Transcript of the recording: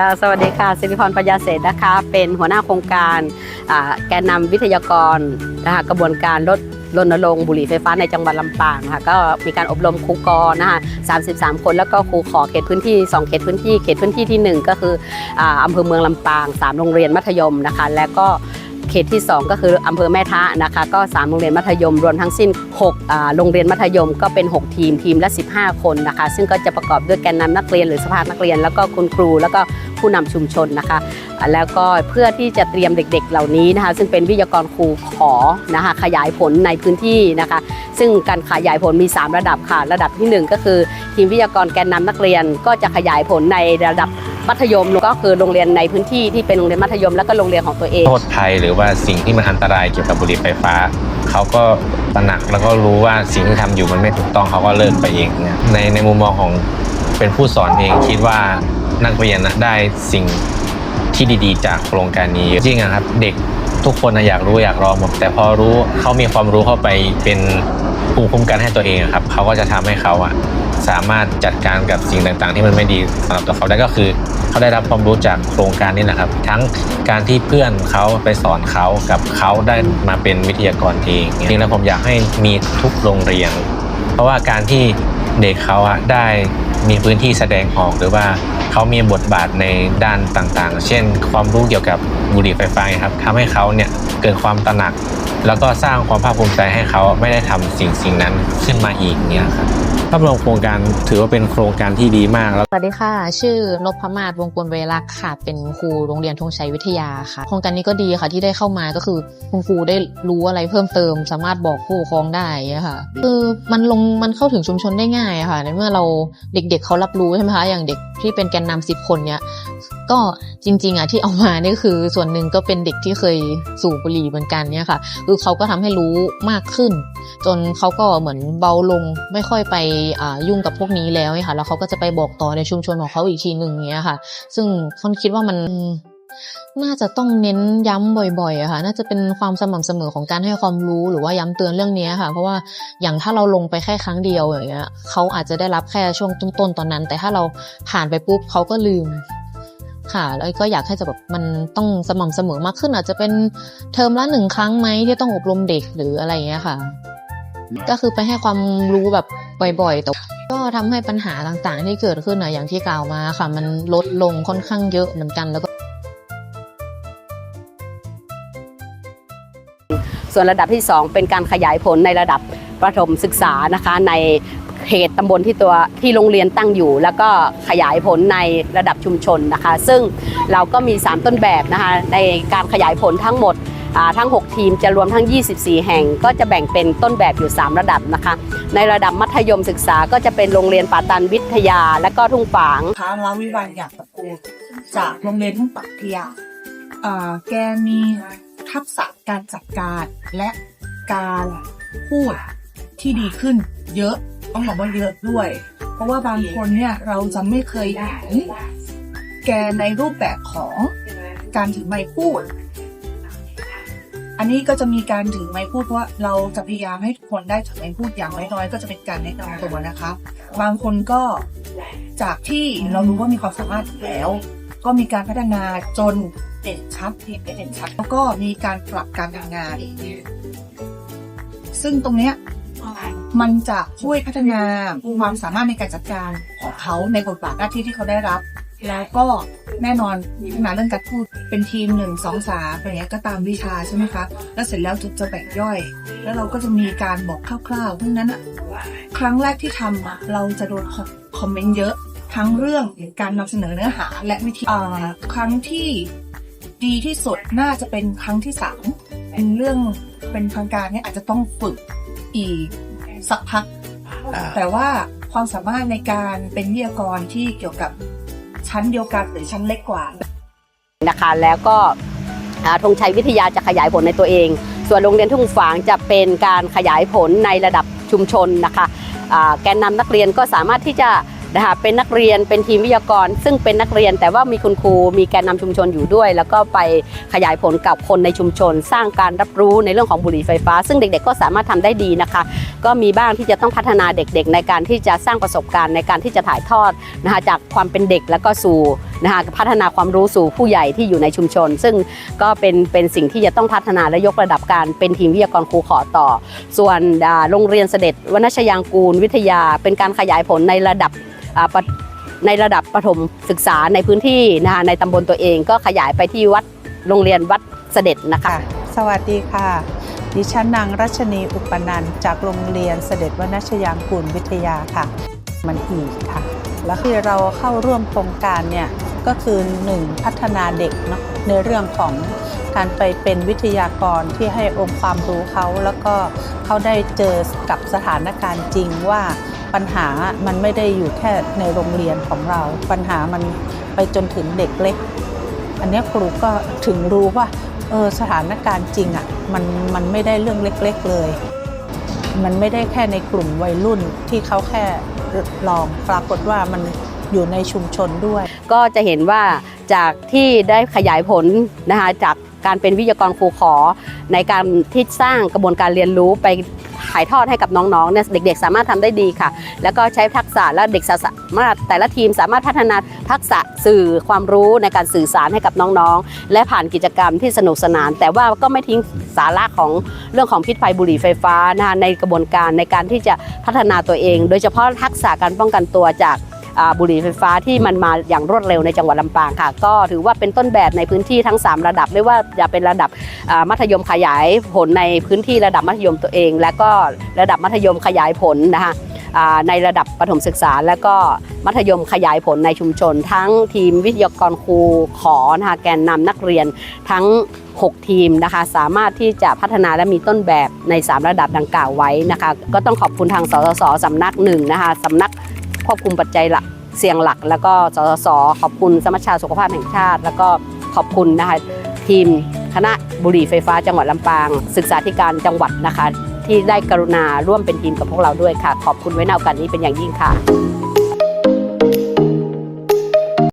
ค่ะสวัสดีค่ะสิริพรปัญญาเศรษฐ์นะคะ เป็นหัวหน้าโครงการแกนนำวิทยากรนะคะกระบวนการลดรณรงค์บุหรี่ไฟฟ้าในจังหวัดลำปางค่ะก็มีการอบรมครูกรนะคะ33 คนแล้วก็ครูขอเขตพื้นที่ 2 เขตพื้นที่ เขตพื้นที่ทีหนึ่1 ก็คืออาอำเภอเมืองลำปาง 3 โรงเรียนมัธยมนะคะ และก็ เขตที่ 2 ก็คืออำเภอแม่ทะนะคะ ก็ 3 โรงเรียนมัธยม รวมทั้งสิ้น6โรงเรียนมัธยมก็เป็น 6 ทีมทีมละ 15 คนนะคะ ซึ่งก็จะประกอบด้วยแกนนำนักเรียนหรือสภานักเรียน แล้วก็คุณครูแล้วก็ผู้นำชุมชนนะคะ แล้วก็เพื่อที่จะเตรียมเด็กๆ เหล่านี้นะคะ ซึ่งเป็นวิทยากรครูขอนะคะขยายผลในพื้นที่นะคะ ซึ่งการขยายผลมี 3 ระดับค่ะ ระดับทีหนึ่1 ก็คือ ทีมวิทยากรแกนนำนักเรียนก็จะขยายผลในระดับ มัธยมก็คือโรงเรียนในพื้นที่ที่เป็นโรงเรียนมัธยมแล้วก็โรงเรียนของตัวเองโทษภัยหรือว่าสิ่งที่มันอันตรายเกี่ยวกับบุหรี่ไฟฟ้าเขาก็ตระหนักแล้วก็รู้ว่าสิ่งที่ทำอยู่มันไม่ถูกต้องเขาก็เลิกไปเองเนี่ยในในมุมมองของเป็นผู้สอนเองคิดว่านักเรียนนะได้สิ่งที่ดีๆ จากโครงการนี้จริงๆครับเด็กทุกคนอยากรู้อยากรองหมดแต่พอรู้เขามีความรู้เข้าไปเป็น ภูมิคุ้มกันให้ตัวเองอะครับเขาก็จะทำให้เขาอะสามารถจัดการกับสิ่งต่างๆ ที่มันไม่ดีสำหรับตัวเขาได้ก็คือ เขาได้รับความรู้จากโครงการนี้แหละครับ ทั้งการที่เพื่อนเขาไปสอนเขากับเขาได้มาเป็นวิทยากรเองจริงๆแล้วผมอยากให้มีทุกโรงเรียน เพราะว่าการที่เด็กเขาอะได้มีพื้นที่แสดงออกหรือว่าเขามีบทบาทในด้านต่างๆ เช่น ความรู้เกี่ยวกับบุหรี่ไฟฟ้าไงครับทำให้เขาเนี่ยเกิดความตระหนัก แล้วก็สร้างความภาคภูมิใจให้เขาไม่ได้ทำสิ่งสิ่งนั้นขึ้นมาอีกเนี่ยครับภาพรวมโครงการถือว่าเป็นโครงการที่ดีมากแล้วสวัสดีค่ะ ชื่อนพมาศวงกุลเวลักษ์ค่ะ เป็นครูโรงเรียนธงชัยวิทยาค่ะ โครงการนี้ก็ดีค่ะที่ได้เข้ามาก็คือคุณครูได้รู้อะไรเพิ่มเติม สามารถบอกผู้ปกครองได้ค่ะคือมันลงมันเข้าถึงชุมชนได้ง่ายค่ะในเมื่อเราเด็กๆเขารับรู้ใช่ไหมคะอย่างเด็กที่เป็นแกนนำสิบคนเนี้ย ก็จริงๆอะที่เอามานี่คือส่วนหนึ่งก็เป็นเด็กที่เคยสูบบุหรี่เหมือนกันเนี่ยค่ะคือเขาก็ทำให้รู้มากขึ้น จนเขาก็เหมือนเบาลงไม่ค่อยไปยุ่งกับพวกนี้แล้วค่ะแล้วเขาก็จะไปบอกต่อในชุมชนของเขาอีกทีหนึ่งเนี้ยค่ะ ซึ่งคนคิดว่ามันน่าจะต้องเน้นย้ำบ่อยๆอะค่ะ น่าจะเป็นความสม่ำเสมอของการให้ความรู้หรือว่าย้ำเตือนเรื่องนี้ค่ะ เพราะว่าอย่างถ้าเราลงไปแค่ครั้งเดียวอย่างเงี้ยเขาอาจจะได้รับแค่ช่วงต้นๆตอนนั้น แต่ถ้าเราผ่านไปปุ๊บเขาก็ลืม ค่ะ แล้วก็อยากให้จะแบบมันต้องสม่ำเสมอมากขึ้น อาจจะเป็นเทอมละหนึ่งครั้งไหมที่ต้องอบรมเด็กหรืออะไรอย่างเงี้ยค่ะ ก็คือไปให้ความรู้แบบบ่อยๆแต่ก็ทำให้ปัญหาต่างๆ ที่เกิดขึ้นนะอย่างที่กล่าวมาค่ะ มันลดลงค่อนข้างเยอะเหมือนกันแล้วก็ส่วนระดับที่ 2 เป็นการขยายผลในระดับประถมศึกษานะคะใน เขตตำบลที่ตัวที่โรงเรียนตั้งอยู่ แล้วก็ขยายผลในระดับชุมชนนะคะ ซึ่งเราก็มี 3 ต้นแบบนะคะในการขยายผลทั้งหมดทั้ง 6 ทีมจะรวมทั้ง 24 แห่ง ก็จะแบ่งเป็นต้นแบบอยู่ 3 ระดับนะคะ ในระดับมัธยมศึกษาก็จะเป็นโรงเรียนป่าตันวิทยา และก็ทุ่งฝางพระลาวิวันอยากตะกูจากโรงเรียนทุ่งปักเทียาแกมีทักษะการจัดการและการพูดที่ดีขึ้นเยอะ ต้องบอกว่าเยอะด้วย เพราะว่าบางคนเนี่ยเราจะไม่เคยเห็นแกในรูปแบบของการถือไม้พูด อันนี้ก็จะมีการถือไม้พูดเพราะว่าเราจะพยายามให้ทุกคนได้ถือไม้พูดอย่างน้อยๆก็จะเป็นการแนะนำตัวนะคะ บางคนก็จากที่เรารู้ว่ามีความสามารถแล้ว ก็มีการพัฒนาจนเด่นชัดเห็นได้เด่นชัดแล้วก็มีการปรับการทำงาน ซึ่งตรงเนี้ย มันจะช่วยพัฒนาความสามารถในการจัดการของเขาในบทบาทหน้าที่ที่เขาได้รับ แล้วก็แน่นอนมีพัฒนาเรื่องการพูดเป็นทีมหนึ่งสองสามอะไรเงี้ยก็ตามวิชาใช่ไหมคะ แล้วเสร็จแล้วจุดจะแบ่งย่อย แล้วเราก็จะมีการบอกคร่าวๆเพราะฉะนั้นอะครั้งแรกที่ทำอะเราจะโดนคอมเมนต์เยอะทั้งเรื่องการนำเสนอเนื้อหาและวิธีอ่าครั้งที่ดีที่สุดน่าจะเป็นครั้งที่สามเป็นเรื่องเป็นทางการเนี่ยอาจจะต้องฝึกอีก สักพัก แต่ว่าความสามารถในการเป็นวิทยากรที่เกี่ยวกับชั้นเดียวกันหรือชั้นเล็กกว่านะคะแล้วก็อ่าธงชัยวิทยาจะขยายผลในตัวเอง ส่วนโรงเรียนทุ่งฝางจะเป็นการขยายผลในระดับชุมชนนะคะอ่าแกนนำนักเรียนก็สามารถที่จะ นะคะเป็นนักเรียนเป็นทีมวิทยากร ซึ่งเป็นนักเรียนแต่ว่ามีคุณครูมีแกนนำชุมชนอยู่ด้วย แล้วก็ไปขยายผลกับคนในชุมชน สร้างการรับรู้ในเรื่องของบุหรี่ไฟฟ้า ซึ่งเด็กๆก็สามารถทำได้ดีนะคะ ก็มีบ้างที่จะต้องพัฒนาเด็กๆ ในการที่จะสร้างประสบการณ์ในการที่จะถ่ายทอดนะคะจากความเป็นเด็กแล้วก็สู่นะคะพัฒนาความรู้สู่ผู้ใหญ่ที่อยู่ในชุมชน ซึ่งก็เป็นเป็นสิ่งที่จะต้องพัฒนาและยกระดับการเป็นทีมวิทยากรครูขอต่อ ส่วนโรงเรียนเสด็จวณชยางกูลวิทยา เป็นการขยายผลในระดับ ในระดับประถมศึกษาในพื้นที่นะคะในตำบลตัวเองก็ขยายไปที่วัดโรงเรียนวัดเสด็จนะคะ สวัสดีค่ะ ดิฉันนางรัชนีอุปนันท์จากโรงเรียนเสด็จวณชยางกูลวิทยาค่ะ มันอีกค่ะ แล้วที่เราเข้าร่วมโครงการเนี่ยก็คือ 1. พัฒนาเด็กเนาะในเรื่องของการไปเป็นวิทยากรที่ให้องค์ความรู้เขา แล้วก็เขาได้เจอกับสถานการณ์จริงว่า ปัญหามันไม่ได้อยู่แค่ในโรงเรียนของเรา ปัญหามันไปจนถึงเด็กเล็ก อันนี้ครูก็ถึงรู้ว่าเออสถานการณ์จริงอะ่ะมันมันไม่ได้เรื่องเล็กๆเลย มันไม่ได้แค่ในกลุ่มวัยรุ่นที่เขาแค่ลองปรากฏว่ามันอยู่ในชุมชนด้วย ก็จะเห็นว่าจากที่ได้ขยายผลนะคะจากการเป็นวิทยากรครูขอ ในการที่สร้างกระบวนการเรียนรู้ไป ถ่ายทอดให้กับน้องๆเนี่ยเด็กๆ สามารถทำได้ดีค่ะ แล้วก็ใช้ทักษะและเด็กสามารถแต่ละทีมสามารถพัฒนาทักษะสื่อความรู้ในการสื่อสารให้กับน้องๆ และผ่านกิจกรรมที่สนุกสนาน แต่ว่าก็ไม่ทิ้งสาระของเรื่องของพิษภัยบุหรี่ไฟฟ้านะคะในกระบวนการในการที่จะพัฒนาตัวเอง โดยเฉพาะทักษะการป้องกันตัวจาก บุหรี่ไฟฟ้าที่มันมาอย่างรวดเร็วในจังหวัดลำปางค่ะ ก็ถือว่าเป็นต้นแบบในพื้นที่ทั้ง 3 ระดับ ไม่ว่าจะเป็นระดับมัธยมขยายผลในพื้นที่ระดับมัธยมตัวเอง และก็ระดับมัธยมขยายผลนะคะในระดับประถมศึกษา และก็มัธยมขยายผลในชุมชน ทั้งทีมวิทยากรครูขอนะคะแกนนำนักเรียนทั้ง 6 ทีมนะคะสามารถที่จะพัฒนาและมีต้นแบบใน 3 ระดับดังกล่าวไว้นะคะก็ต้องขอบคุณทางสสสสำนักหนึ่งนะคะสำนัก ควบคุมปัจจัยหลักเสี่ยงหลัก แล้วก็สสสขอบคุณสมัชชาสุขภาพแห่งชาติ แล้วก็ขอบคุณนะคะทีมคณะบุรีไฟฟ้าจังหวัดลำปาง ศึกษาธิการจังหวัดนะคะ ที่ได้กรุณาร่วมเป็นทีมกับพวกเราด้วยค่ะ ขอบคุณไว้ในโอกาสนี้เป็นอย่างยิ่งค่ะ